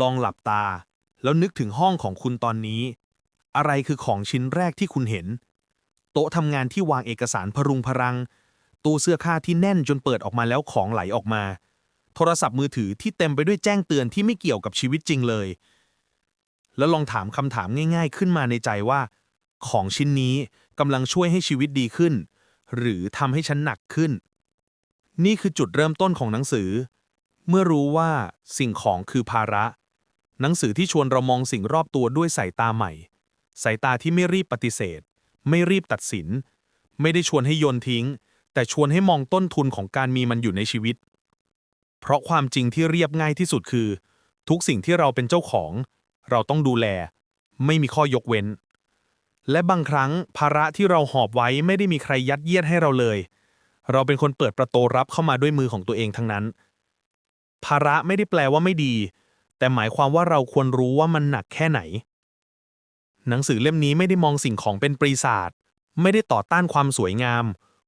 ลองหลับตา แล้วนึกถึงห้องของคุณตอนนี้ อะไรคือของชิ้นแรกที่คุณเห็น โต๊ะทำงานที่วางเอกสารพรุงพรัง ตู้เสื้อผ้าที่แน่นจนเปิดออกมาแล้วของไหลออกมา โทรศัพท์มือถือที่เต็มไปด้วยแจ้งเตือนที่ไม่เกี่ยวกับชีวิตจริงเลย แล้วลองถามคำถามง่าย ๆ ขึ้นมาในใจว่า ของชิ้นนี้กำลังช่วยให้ชีวิตดีขึ้น หรือทำให้ฉันหนักขึ้น นี่คือจุดเริ่มต้นของหนังสือ เมื่อรู้ว่าสิ่งของคือภาระ หนังสือที่ชวนเรามองสิ่งรอบตัวด้วยสายตาใหม่ สายตาที่ไม่รีบปฏิเสธ ไม่รีบตัดสิน ไม่ได้ชวนให้โยนทิ้ง แต่ชวนให้มองต้นทุนของการมีมันอยู่ในชีวิต เพราะความจริงที่เรียบง่ายที่สุดคือ ทุกสิ่งที่เราเป็นเจ้าของ เราต้องดูแล ไม่มีข้อยกเว้น และบางครั้งภาระที่เราหอบไว้ไม่ได้มีใครยัดเยียดให้เราเลย เราเป็นคนเปิดประตูรับเข้ามาด้วยมือของตัวเองทั้งนั้น ภาระไม่ได้แปลว่าไม่ดี แต่หมายความว่าเราควรรู้ว่ามันหนักแค่ไหน หนังสือเล่มนี้ไม่ได้มองสิ่งของเป็นปรีศาจไม่ได้ต่อต้านความสวยงาม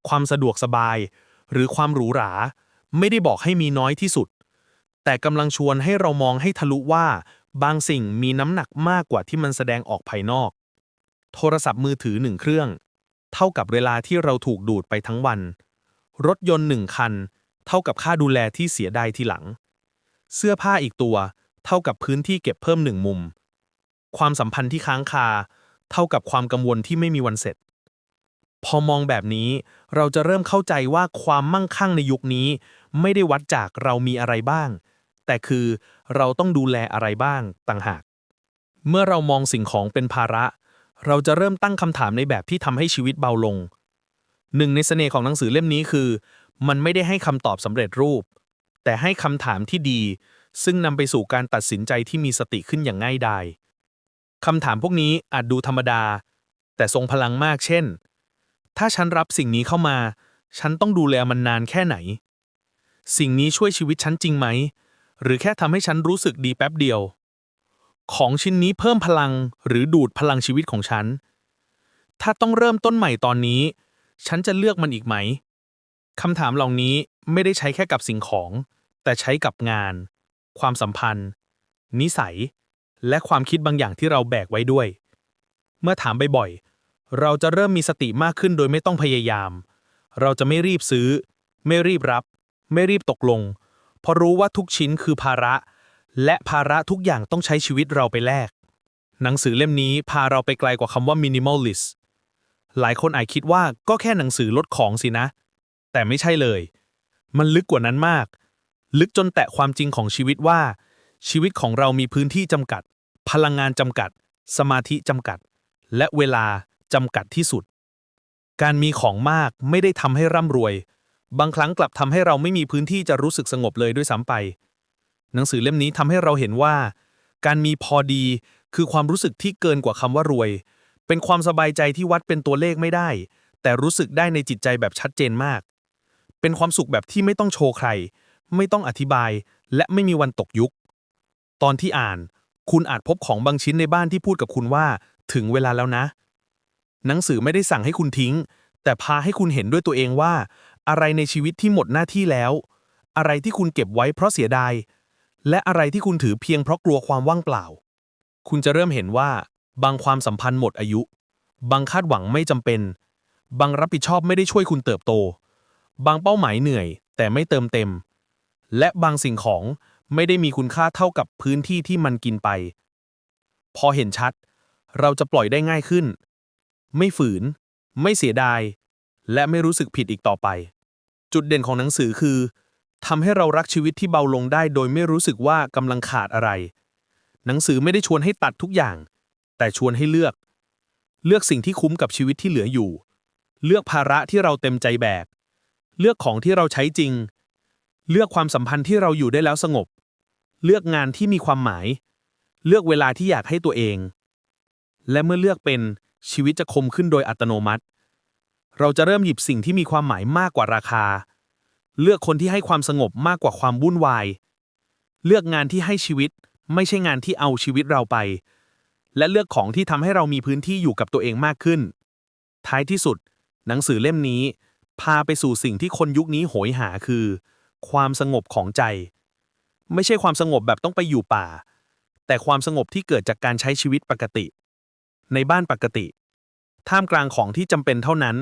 ความสะดวกสบาย หรือความหรูหรา ไม่ได้บอกให้มีน้อยที่สุด แต่กำลังชวนให้เรามองให้ทะลุว่า บางสิ่งมีน้ำหนักมากกว่าที่มันแสดงออกภายนอก โทรศัพท์มือถือหนึ่งเครื่อง เท่ากับเวลาที่เราถูกดูดไปทั้งวัน รถยนต์หนึ่งคัน เท่ากับค่าดูแลที่เสียดายทีหลัง เสื้อผ้าอีกตัว เท่ากับพื้นที่เก็บเพิ่มหนึ่งมุม ความสัมพันธ์ที่ค้างคา เท่ากับความกังวลที่ไม่มีวันเสร็จ พอมองแบบนี้ เราจะเริ่มเข้าใจว่าความมั่งคั่งในยุคนี้ ไม่ได้วัดจากเรามีอะไรบ้าง แต่คือเราต้องดูแลอะไรบ้างต่างหาก เมื่อเรามองสิ่งของเป็นภาระ เราจะเริ่มตั้งคำถามในแบบที่ทำให้ชีวิตเบาลง หนึ่งในเสน่ห์ของหนังสือเล่มนี้คือ มันไม่ได้ให้คำตอบสำเร็จรูป แต่ให้คำถามที่ดี ซึ่งนำไปสู่การตัดสินใจที่มีสติขึ้นอย่างง่ายดายคำถามพวกนี้อาจดูธรรมดา แต่ทรงพลังมากเช่น ถ้าฉันรับสิ่งนี้เข้ามา ฉันต้องดูแลมันนานแค่ไหน สิ่งนี้ช่วยชีวิตฉันจริงไหม หรือแค่ทำให้ฉันรู้สึกดีแป๊บเดียว ของชิ้นนี้เพิ่มพลังหรือดูดพลังชีวิตของฉัน ถ้าต้องเริ่มต้นใหม่ตอนนี้ ฉันจะเลือกมันอีกไหมคำถามเหล่านี้ไม่ได้ใช้แค่กับสิ่งของ แต่ใช้กับงาน ความสัมพันธ์ นิสัย และความคิดบางอย่างที่เราแบกไว้ด้วย เมื่อถามบ่อยๆ เราจะเริ่มมีสติมากขึ้นโดยไม่ต้องพยายาม เราจะไม่รีบซื้อ ไม่รีบรับ ไม่รีบตกลง เพราะรู้ว่าทุกชิ้นคือภาระ และภาระทุกอย่างต้องใช้ชีวิตเราไปแลก หนังสือเล่มนี้พาเราไปไกลกว่าคำว่า minimalist หลายคนอาจคิดว่าก็แค่หนังสือลดของสินะ แต่ไม่ใช่เลย มันลึกกว่านั้นมาก ลึกจนแตะความจริงของชีวิตว่า ชีวิตของเรามีพื้นที่จำกัด พลังงานจำกัด สมาธิจำกัด และเวลาจำกัดที่สุด การมีของมากไม่ได้ทำให้ร่ำรวย บางครั้งกลับทำให้เราไม่มีพื้นที่จะรู้สึกสงบเลยด้วยซ้ำไป หนังสือเล่มนี้ทำให้เราเห็นว่า การมีพอดีคือความรู้สึกที่เกินกว่าคำว่ารวย เป็นความสบายใจที่วัดเป็นตัวเลขไม่ได้ แต่รู้สึกได้ในจิตใจแบบชัดเจนมาก เป็นความสุขแบบที่ไม่ต้องโชว์ใคร ไม่ต้องอธิบาย และไม่มีวันตกยุค ตอนที่อ่าน คุณอาจพบของบางชิ้นในบ้านที่พูดกับคุณว่า ถึงเวลาแล้วนะ หนังสือไม่ได้สั่งให้คุณทิ้ง แต่พาให้คุณเห็นด้วยตัวเองว่า อะไรในชีวิตที่หมดหน้าที่แล้ว อะไรที่คุณเก็บไว้เพราะเสียดาย และอะไรที่คุณถือเพียงเพราะกลัวความว่างเปล่า คุณจะเริ่มเห็นว่า บางความสัมพันธ์หมดอายุ บางคาดหวังไม่จำเป็น บางรับผิดชอบไม่ได้ช่วยคุณเติบโต บางเป้าหมายเหนื่อย แต่ไม่เติมเต็ม และบางสิ่งของไม่ได้มีคุณค่าเท่ากับพื้นที่ที่มันกินไป พอเห็นชัด เราจะปล่อยได้ง่ายขึ้น ไม่ฝืน ไม่เสียดาย และไม่รู้สึกผิดอีกต่อไป จุดเด่นของหนังสือคือทำให้เรารักชีวิตที่เบาลงได้โดยไม่รู้สึกว่ากำลังขาดอะไร หนังสือไม่ได้ชวนให้ตัดทุกอย่าง แต่ชวนให้เลือก เลือกสิ่งที่คุ้มกับชีวิตที่เหลืออยู่ เลือกภาระที่เราเต็มใจแบก เลือกของที่เราใช้จริง เลือกความสัมพันธ์ที่เราอยู่ได้แล้วสงบ เลือกงานที่มีความหมาย เลือกเวลาที่อยากให้ตัวเอง และเมื่อเลือกเป็นชีวิตจะคมขึ้นโดยอัตโนมัติ เราจะเริ่มหยิบสิ่งที่มีความหมายมากกว่าราคา เลือกคนที่ให้ความสงบมากกว่าความวุ่นวาย เลือกงานที่ให้ชีวิตไม่ใช่งานที่เอาชีวิตเราไป และเลือกของที่ทำให้เรามีพื้นที่อยู่กับตัวเองมากขึ้น ท้ายที่สุด หนังสือเล่มนี้ พาไปสู่สิ่งที่คนยุคนี้โหยหาคือ ความสงบของใจ ไม่ใช่ความสงบแบบต้องไปอยู่ป่า แต่ความสงบที่เกิดจากการใช้ชีวิตปกติ ในบ้านปกติ ท่ามกลางของที่จำเป็นเท่านั้น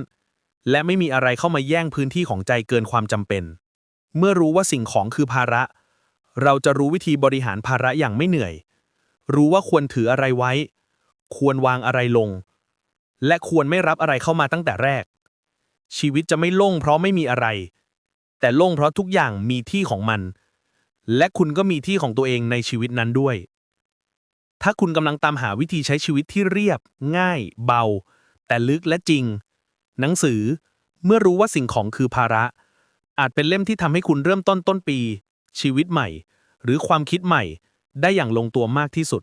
และไม่มีอะไรเข้ามาแย่งพื้นที่ของใจเกินความจำเป็น เมื่อรู้ว่าสิ่งของคือภาระ เราจะรู้วิธีบริหารภาระอย่างไม่เหนื่อย รู้ว่าควรถืออะไรไว้ ควรวางอะไรลง และควรไม่รับอะไรเข้ามาตั้งแต่แรกชีวิตจะไม่โล่งเพราะไม่มีอะไร แต่โล่งเพราะทุกอย่างมีที่ของมัน และคุณก็มีที่ของตัวเองในชีวิตนั้นด้วย ถ้าคุณกำลังตามหาวิธีใช้ชีวิตที่เรียบ ง่าย เบา แต่ลึกและจริง หนังสือ เมื่อรู้ว่าสิ่งของคือภาระ อาจเป็นเล่มที่ทำให้คุณเริ่มต้นต้นปี ชีวิตใหม่ หรือความคิดใหม่ได้อย่างลงตัวมากที่สุด